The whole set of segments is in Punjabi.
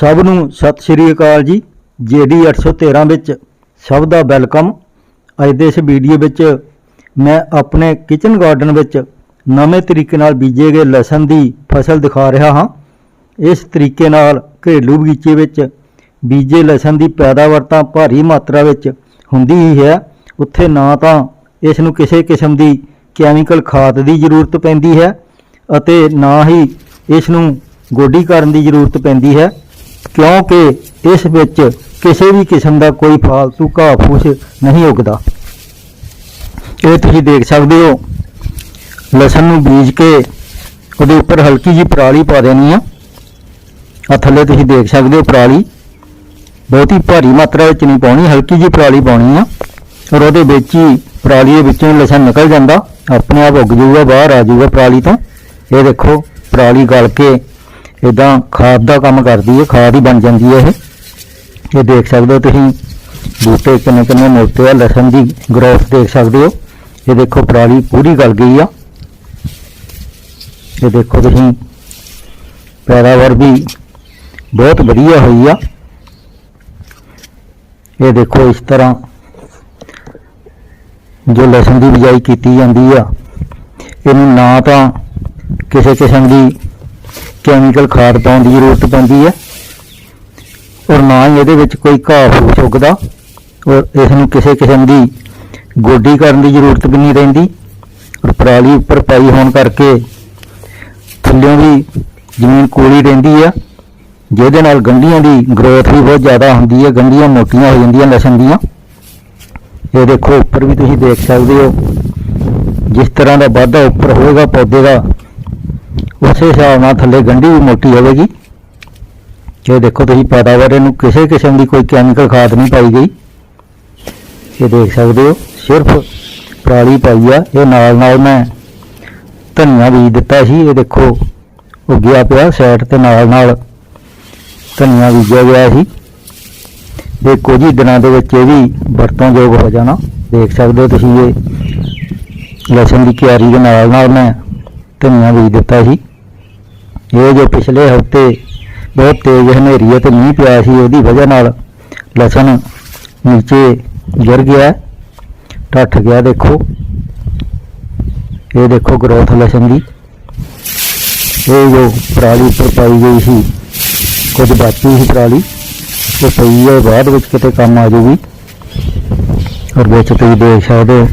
ਸਭ ਨੂੰ ਸਤਿ ਸ਼੍ਰੀ ਅਕਾਲ ਜੀ। ਜੀਡੀ 813 ਵਿੱਚ ਸਭ ਦਾ ਵੈਲਕਮ। ਅੱਜ ਦੇ ਇਸ ਵੀਡੀਓ ਵਿੱਚ ਮੈਂ ਆਪਣੇ ਕਿਚਨ ਗਾਰਡਨ ਵਿੱਚ ਨਵੇਂ ਤਰੀਕੇ ਨਾਲ ਬੀਜੇ ਗਏ ਲਸਣ ਦੀ ਫਸਲ ਦਿਖਾ ਰਿਹਾ ਹਾਂ। ਇਸ ਤਰੀਕੇ ਨਾਲ ਘਰੇਲੂ ਬਗੀਚੇ ਵਿੱਚ ਬੀਜੇ ਲਸਣ ਦੀ ਪੈਦਾਵਾਰ ਤਾਂ ਭਾਰੀ ਮਾਤਰਾ ਵਿੱਚ ਹੁੰਦੀ ਹੀ ਹੈ। ਉੱਥੇ ਨਾ ਤਾਂ ਇਸ ਨੂੰ ਕਿਸੇ ਕਿਸਮ ਦੀ ਕੈਮੀਕਲ ਖਾਦ ਦੀ ਜ਼ਰੂਰਤ ਪੈਂਦੀ ਹੈ ਅਤੇ ਨਾ ਹੀ ਇਸ ਨੂੰ ਗੋਡੀ ਕਰਨ ਦੀ ਜ਼ਰੂਰਤ ਪੈਂਦੀ ਹੈ। ਕਿਉਂਕਿ ਇਸ ਵਿੱਚ ਕਿਸੇ ਵੀ ਕਿਸਮ ਦਾ ਕੋਈ ਫਾਲਤੂ ਘਾਹ ਫੂਸ ਨਹੀਂ ਉੱਗਦਾ। ਇਹ ਤੁਸੀਂ ਦੇਖ ਸਕਦੇ ਹੋ। ਲਸਣ ਨੂੰ ਬੀਜ ਕੇ ਉਹਦੇ ਉੱਪਰ ਹਲਕੀ ਜਿਹੀ ਪਰਾਲੀ ਪਾ ਦੇਣੀ ਆ। ਆ ਥੱਲੇ ਤੁਸੀਂ ਦੇਖ ਸਕਦੇ ਹੋ ਪਰਾਲੀ। ਬਹੁਤੀ ਭਾਰੀ ਮਾਤਰਾ ਵਿੱਚ ਨਹੀਂ ਪਾਉਣੀ, ਹਲਕੀ ਜਿਹੀ ਪਰਾਲੀ ਪਾਉਣੀ ਆ। ਔਰ ਉਹਦੇ ਵਿੱਚ ਹੀ ਪਰਾਲੀ ਦੇ ਵਿੱਚੋਂ ਲਸਣ ਨਿਕਲ ਜਾਂਦਾ। ਆਪਣੇ ਆਪ ਉੱਗ ਜਾਊਗਾ, ਬਾਹਰ ਆ ਜਾਊਗਾ ਪਰਾਲੀ ਤੋਂ। ਇਹ ਦੇਖੋ, ਪਰਾਲੀ ਗਲ ਕੇ ਇਦਾਂ ਖਾਦ ਦਾ ਕੰਮ ਕਰਦੀ ਹੈ ਖਾਦ ਹੀ ਬਣ ਜਾਂਦੀ ਹੈ ਇਹ। ਇਹ ਦੇਖ ਸਕਦੇ ਹੋ ਤੁਸੀਂ, ਬੂਟੇ ਕਿੰਨੇ ਕਿੰਨੇ ਮੋਟੇ ਆ, ਲਸਣ ਦੀ ਗਰੋਥ ਦੇਖ ਸਕਦੇ ਹੋ। ਇਹ ਦੇਖੋ ਪਰਾਲੀ ਪੂਰੀ ਗਲ ਗਈ ਆ। ਇਹ ਦੇਖੋ ਤੁਸੀਂ, ਪੈਦਾਵਾਰ ਵੀ ਬਹੁਤ ਵਧੀਆ ਹੋਈ ਆ। ਇਹ ਦੇਖੋ ਇਸ ਤਰ੍ਹਾਂ ਜੋ ਲਸਣ ਦੀ ਬਿਜਾਈ ਕੀਤੀ ਜਾਂਦੀ ਆ, ਇਹਨੂੰ ਨਾ ਤਾਂ ਕਿਸੇ ਕਿਸਮ ਦੀ ਕੈਮੀਕਲ ਖਾਦ ਪਾਉਣ ਦੀ ਜ਼ਰੂਰਤ ਪੈਂਦੀ ਹੈ ਔਰ ਨਾ ਹੀ ਇਹਦੇ ਵਿੱਚ ਕੋਈ ਘਾਹ ਫੂਸ ਉੱਗਦਾ ਔਰ ਇਸ ਨੂੰ ਕਿਸੇ ਕਿਸਮ ਦੀ ਗੋਡੀ ਕਰਨ ਦੀ ਜ਼ਰੂਰਤ ਵੀ ਨਹੀਂ ਰਹਿੰਦੀ ਔਰ ਪਰਾਲੀ ਉੱਪਰ ਪਾਈ ਹੋਣ ਕਰਕੇ ਥੱਲਿਓਂ ਵੀ ਜ਼ਮੀਨ ਕੋਲੀ ਰਹਿੰਦੀ ਆ, ਜਿਹਦੇ ਨਾਲ ਗੰਢੀਆਂ ਦੀ ਗਰੋਥ ਵੀ ਬਹੁਤ ਜ਼ਿਆਦਾ ਹੁੰਦੀ ਹੈ ਗੰਢੀਆਂ ਮੋਟੀਆਂ ਹੋ ਜਾਂਦੀਆਂ ਲਸਣ ਦੀਆਂ। ਇਹ ਦੇਖੋ, ਉੱਪਰ ਵੀ ਤੁਸੀਂ ਦੇਖ ਸਕਦੇ ਹੋ, ਜਿਸ ਤਰ੍ਹਾਂ ਦਾ ਵਾਧਾ ਉੱਪਰ ਹੋਏਗਾ, ਪੌਦੇ ਦਾ ਉਸੇ ਹਿਸਾਬ ਨਾਲ ਥੱਲੇ ਗੰਢੀ ਵੀ ਮੋਟੀ ਹੋਵੇਗੀ। ਇਹ ਦੇਖੋ ਤੁਸੀਂ ਪੈਦਾਵਾਰ ਨੂੰ ਕਿਸੇ ਕਿਸਮ ਦੀ ਕੋਈ ਕੈਮੀਕਲ ਖਾਦ ਨਹੀਂ ਪਾਈ ਗਈ। ਇਹ ਦੇਖ ਸਕਦੇ ਹੋ, ਸਿਰਫ ਪਰਾਲੀ ਪਾਈ ਆ। ਇਹ ਨਾਲ ਨਾਲ ਮੈਂ ਧਨੀਆ ਬੀਜ ਦਿੱਤਾ ਸੀ। ਇਹ ਦੇਖੋ, ਉੱਗਿਆ ਪਿਆ ਸਾਈਡ ਤੇ ਨਾਲ ਨਾਲ ਧਨੀਆ ਬੀਜਿਆ ਗਿਆ ਸੀ। ਇਹ ਕੁਝ ਹੀ ਦਿਨਾਂ ਦੇ ਵਿੱਚ ਇਹ ਵੀ ਵਰਤੋਂਯੋਗ ਹੋ ਜਾਣਾ। ਦੇਖ ਸਕਦੇ ਹੋ ਤੁਸੀਂ ਇਹ ਲਸਣ ਦੀ ਕਿਆਰੀ ਦੇ ਨਾਲ ਨਾਲ ਮੈਂ ਧਨੀਆ ਬੀਜ ਦਿੱਤਾ ਸੀ। ਇਹ ਜੋ ਪਿਛਲੇ ਹਫ਼ਤੇ ਬਹੁਤ ਤੇਜ਼ ਹਨੇਰੀ ਅਤੇ ਮੀਂਹ ਪਿਆ ਸੀ, ਉਹਦੀ ਵਜ੍ਹਾ ਨਾਲ ਲਸਣ ਨੀਚੇ ਗਿਰ ਗਿਆ ਟੱਟ ਗਿਆ ਦੇਖੋ। ਇਹ ਦੇਖੋ ਗਰੋਥ ਲਸਣ ਦੀ। ਇਹ ਜੋ ਪਰਾਲੀ ਉੱਪਰ ਪਾਈ ਗਈ ਸੀ, ਕੁਝ ਬਾਕੀ ਸੀ ਪਰਾਲੀ, ਉਹ ਪਈ ਹੈ, ਬਾਅਦ ਵਿੱਚ ਕਿਤੇ ਕੰਮ ਆ ਜੂਗੀ ਔਰ ਵਿੱਚ ਤੁਸੀਂ ਦੇਖ ਸਕਦੇ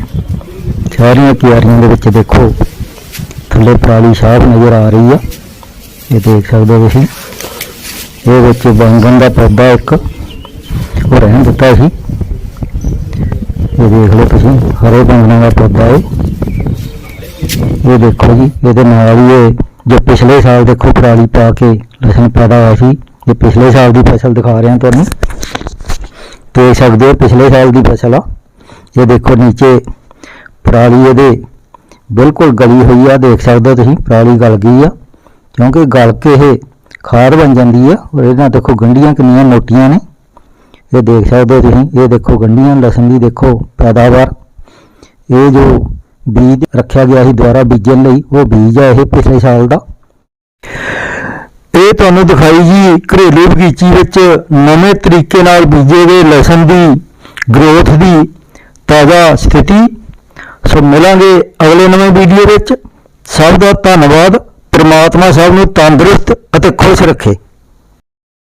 ਸਾਰੀਆਂ ਕਿਆਰੀਆਂ ਦੇ ਵਿੱਚ ਦੇਖੋ, ਥੱਲੇ ਪਰਾਲੀ ਸਾਫ਼ ਨਜ਼ਰ ਆ ਰਹੀ ਆ। ਇਹ ਦੇਖ ਸਕਦੇ ਹੋ ਤੁਸੀਂ। ਇਹ ਵਿੱਚ ਬੰਗਨ ਦਾ ਪੌਦਾ ਇੱਕ, ਉਹ ਰਹਿਣ ਦਿੱਤਾ ਸੀ। ਇਹ ਦੇਖ ਲਓ ਤੁਸੀਂ, ਹਰੇ ਬੰਗਨਾਂ ਦਾ ਪੌਦਾ ਹੈ ਇਹ ਦੇਖੋ ਜੀ, ਇਹਦੇ ਨਾਲ ਹੀ ਇਹ ਜੋ ਪਿਛਲੇ ਸਾਲ ਦੇਖੋ ਪਰਾਲੀ ਪਾ ਕੇ ਲਸਣ ਪੈਦਾ ਹੋਇਆ ਸੀ, ਇਹ ਪਿਛਲੇ ਸਾਲ ਦੀ ਫਸਲ ਦਿਖਾ ਰਿਹਾ ਤੁਹਾਨੂੰ। ਦੇਖ ਸਕਦੇ ਹੋ ਪਿਛਲੇ ਸਾਲ ਦੀ ਫਸਲ ਆ। ਇਹ ਦੇਖੋ ਨੀਚੇ ਪਰਾਲੀ ਇਹਦੇ ਬਿਲਕੁਲ ਗਲੀ ਹੋਈ ਆ, ਦੇਖ ਸਕਦੇ ਹੋ ਤੁਸੀਂ, ਪਰਾਲੀ ਗਲ ਗਈ ਆ। ਕਿਉਂਕਿ ਗਲ ਕੇ ਇਹ ਖਾਦ ਬਣ ਜਾਂਦੀ ਆ ਔਰ ਇਹਨਾਂ ਦੇਖੋ ਗੰਢੀਆਂ ਕਿੰਨੀਆਂ ਮੋਟੀਆਂ ਨੇ। ਇਹ ਦੇਖ ਸਕਦੇ ਹੋ ਤੁਸੀਂ, ਇਹ ਦੇਖੋ ਗੰਢੀਆਂ, ਲਸਣ ਦੀ ਦੇਖੋ ਪੈਦਾਵਾਰ। ਇਹ ਜੋ ਬੀਜ ਰੱਖਿਆ ਗਿਆ ਸੀ ਦੁਆਰਾ ਬੀਜਣ ਲਈ, ਉਹ ਬੀਜ ਆ ਇਹ ਪਿਛਲੇ ਸਾਲ ਦਾ। ਇਹ ਤੁਹਾਨੂੰ ਦਿਖਾਈ ਜੀ ਘਰੇਲੂ ਬਗੀਚੀ ਵਿੱਚ ਨਵੇਂ ਤਰੀਕੇ ਨਾਲ ਬੀਜੇ ਗਏ ਲਸਣ ਦੀ ਗਰੋਥ ਦੀ ਤਾਜ਼ਾ ਸਥਿਤੀ। ਸੋ ਮਿਲਾਂਗੇ ਅਗਲੇ ਨਵੇਂ ਵੀਡੀਓ ਵਿੱਚ। ਸਭ ਦਾ ਧੰਨਵਾਦ। ਪ੍ਰਮਾਤਮਾ ਸਭ ਨੂੰ ਤੰਦਰੁਸਤ ਅਤੇ ਖੁਸ਼ ਰੱਖੇ।